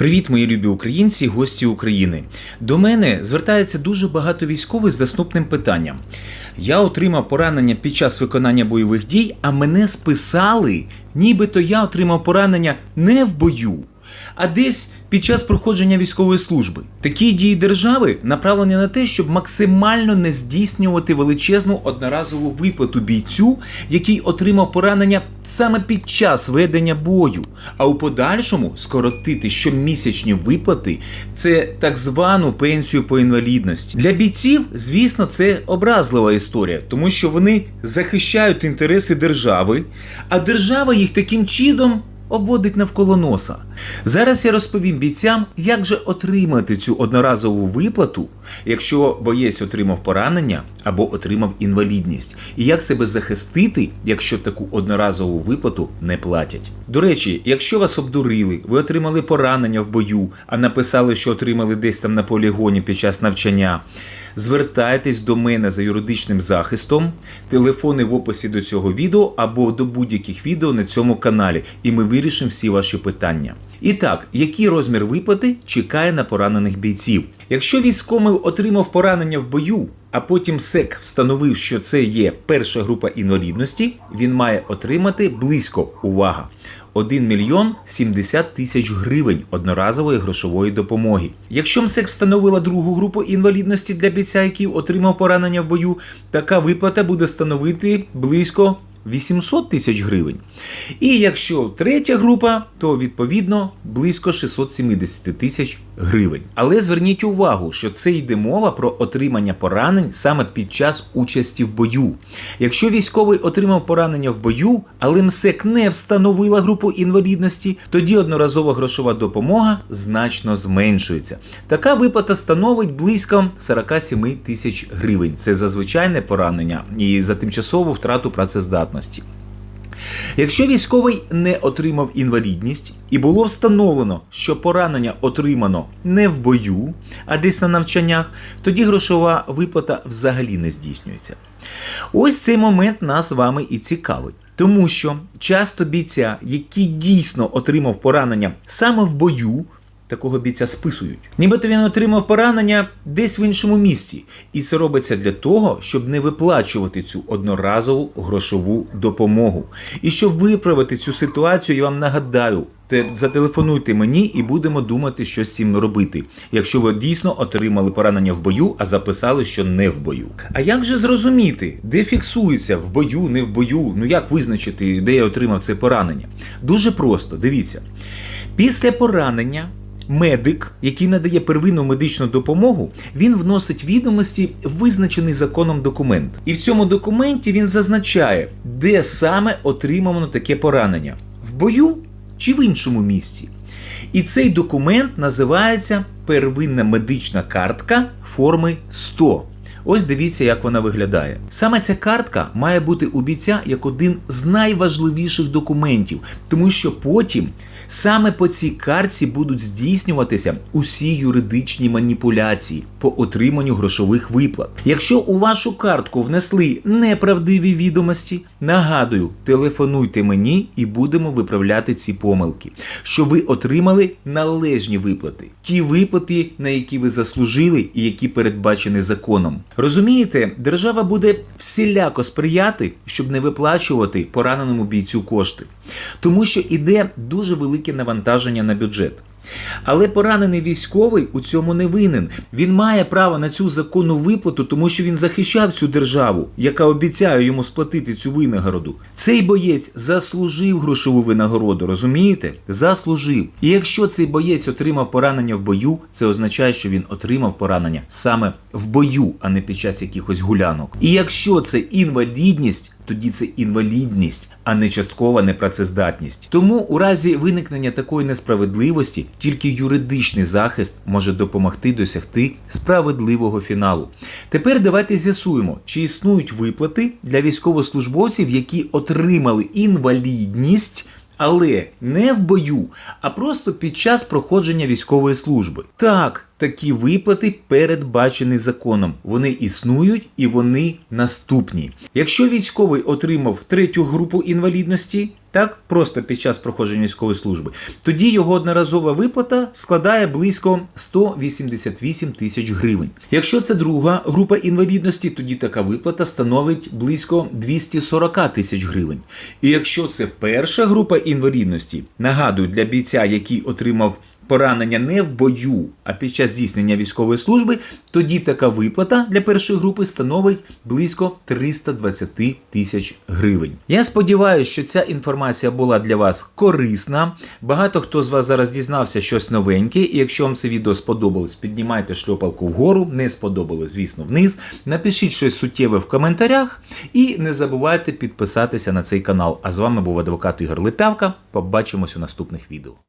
Привіт, мої любі українці, гості України. До мене звертається дуже багато військових з наступним питанням. Я отримав поранення під час виконання бойових дій, а мене списали, нібито я отримав поранення не в бою, а десь під час проходження військової служби. Такі дії держави направлені на те, щоб максимально не здійснювати величезну одноразову виплату бійцю, який отримав поранення саме під час ведення бою, а у подальшому скоротити щомісячні виплати це так звану пенсію по інвалідності. Для бійців, звісно, це образлива історія, тому що вони захищають інтереси держави, а держава їх таким чином обводить навколо носа. Зараз я розповім бійцям, як же отримати цю одноразову виплату, якщо боєць отримав поранення або отримав інвалідність, і як себе захистити, якщо таку одноразову виплату не платять. До речі, якщо вас обдурили, ви отримали поранення в бою, а написали, що отримали десь там на полігоні під час навчання. Звертайтесь до мене за юридичним захистом, телефони в описі до цього відео або до будь-яких відео на цьому каналі, і ми вирішимо всі ваші питання. І так, який розмір виплати чекає на поранених бійців? Якщо військовий отримав поранення в бою, а потім СЕК встановив, що це є перша група інвалідності, він має отримати близько увага 1 мільйон 70 тисяч гривень одноразової грошової допомоги. Якщо МСЕК встановила другу групу інвалідності для бійця, який отримав поранення в бою, така виплата буде становити близько 800 тисяч гривень. І якщо третя група, то відповідно близько 670 тисяч гривень. Але зверніть увагу, що це йде мова про отримання поранень саме під час участі в бою. Якщо військовий отримав поранення в бою, але МСЕК не встановила групу інвалідності, тоді одноразова грошова допомога значно зменшується. Така виплата становить близько 47 тисяч гривень. Це за звичайне поранення і за тимчасову втрату працездатності. Якщо військовий не отримав інвалідність і було встановлено, що поранення отримано не в бою, а десь на навчаннях, тоді грошова виплата взагалі не здійснюється. Ось цей момент нас з вами і цікавить. Тому що часто бійця, який дійсно отримав поранення саме в бою, такого бійця списують. Нібито він отримав поранення десь в іншому місті, і це робиться для того, щоб не виплачувати цю одноразову грошову допомогу. І щоб виправити цю ситуацію, я вам нагадаю. Те зателефонуйте мені і будемо думати, що з цим робити, якщо ви дійсно отримали поранення в бою, а записали, що не в бою. А як же зрозуміти, де фіксується в бою, не в бою? Ну як визначити, де я отримав це поранення? Дуже просто, дивіться. Після поранення Медик, який надає первинну медичну допомогу, він вносить відомості в визначений законом документ. І в цьому документі він зазначає, де саме отримано таке поранення в бою чи в іншому місці. І цей документ називається первинна медична картка форми 100. Ось дивіться, як вона виглядає. Саме ця картка має бути у бійця як один з найважливіших документів, тому що потім саме по цій картці будуть здійснюватися усі юридичні маніпуляції по отриманню грошових виплат. Якщо у вашу картку внесли неправдиві відомості, нагадую, телефонуйте мені і будемо виправляти ці помилки, щоб ви отримали належні виплати, ті виплати, на які ви заслужили і які передбачені законом. Розумієте, держава буде всіляко сприяти, щоб не виплачувати пораненому бійцю кошти, тому що іде дуже велике навантаження на бюджет. Але поранений військовий у цьому не винен. Він має право на цю законну виплату, тому що він захищав цю державу, яка обіцяє йому сплатити цю винагороду. Цей боєць заслужив грошову винагороду, розумієте? Заслужив. І якщо цей боєць отримав поранення в бою, це означає, що він отримав поранення саме в бою, а не під час якихось гулянок. І якщо це інвалідність, тоді це інвалідність, а не часткова непрацездатність. Тому у разі виникнення такої несправедливості тільки юридичний захист може допомогти досягти справедливого фіналу. Тепер давайте з'ясуємо, чи існують виплати для військовослужбовців, які отримали інвалідність. Але не в бою, а просто під час проходження військової служби. Так, такі виплати передбачені законом. Вони існують і вони наступні. Якщо військовий отримав третю групу інвалідності, так, просто під час проходження військової служби, тоді його одноразова виплата складає близько 188 тисяч гривень. Якщо це друга група інвалідності, тоді така виплата становить близько 240 тисяч гривень. І якщо це перша група інвалідності, нагадую, для бійця, який отримав поранення не в бою, а під час здійснення військової служби, тоді така виплата для першої групи становить близько 320 тисяч гривень. Я сподіваюся, що ця інформація була для вас корисна. Багато хто з вас зараз дізнався щось новеньке. І якщо вам це відео сподобалось, піднімайте шльопалку вгору, не сподобалось, звісно, вниз. Напишіть щось суттєве в коментарях і не забувайте підписатися на цей канал. А з вами був адвокат Ігор Липявка. Побачимось у наступних відео.